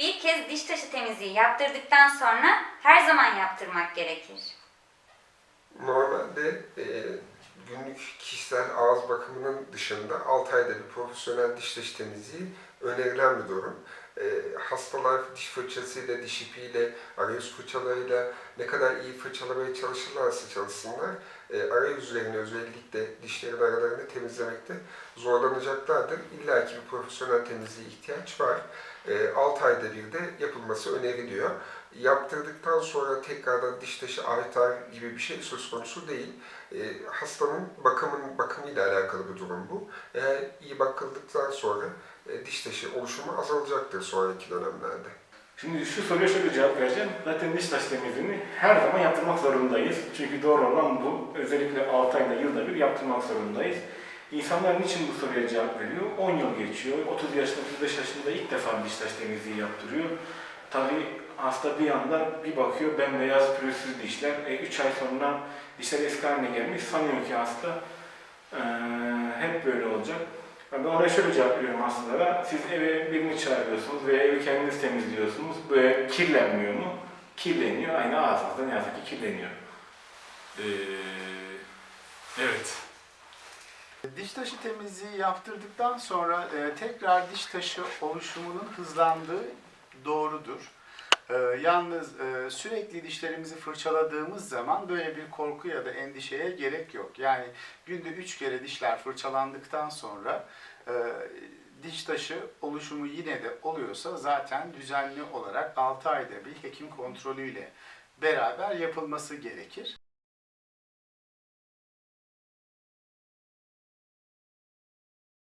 Bir kez diş taşı temizliği yaptırdıktan sonra her zaman yaptırmak gerekir. Normalde e, günlük kişisel ağız bakımının dışında 6 ayda bir profesyonel diş taşı temizliği önerilen bir durum. Hastalar diş fırçasıyla, diş ipiyle, arayüz fırçalarıyla ne kadar iyi fırçalamaya çalışırlarsa çalışsınlar, e, arayüzlerini özellikle dişlerin aralarını temizlemekte zorlanacaklardır. İlla ki bir profesyonel temizliğe ihtiyaç var. E, 6 ayda bir de yapılması öneriliyor. Yaptırdıktan sonra tekrardan diş taşı artar gibi bir şey söz konusu değil. E, hastanın bakımın bakımıyla alakalı bir durum bu. Eğer iyi bakıldıktan sonra e, diş taşı oluşumu azalacaktır sonraki dönemlerde. Şimdi şu soruya şöyle cevap vereceğim. Zaten diş taş temizliğini her zaman yaptırmak zorundayız. Çünkü doğru olan bu. Özellikle 6 ayda, yılda bir yaptırmak zorundayız. İnsanlar niçin bu soruya cevap veriyor? 10 yıl geçiyor. 30 yaşında, 35 yaşında ilk defa diş taş temizliği yaptırıyor. Tabii hasta bir anda bir bakıyor bembeyaz pürüzsüz dişler. 3 ay sonra dişler eski haline gelmiş. Sanıyor ki hasta eee, hep böyle olacak. Ben ona şöyle cevap veriyorum hastalara. Siz eve birini çağırıyorsunuz veya evi kendiniz temizliyorsunuz. Böyle kirlenmiyor mu? Kirleniyor. Aynı ağzınızda ne yazık ki kirleniyor. Ee, evet. Diş taşı temizliği yaptırdıktan sonra e, tekrar diş taşı oluşumunun hızlandığı doğrudur. E, yalnız e, sürekli dişlerimizi fırçaladığımız zaman böyle bir korku ya da endişeye gerek yok. Yani günde üç kere dişler fırçalandıktan sonra e, diş taşı oluşumu yine de oluyorsa zaten düzenli olarak 6 ayda bir hekim kontrolüyle beraber yapılması gerekir.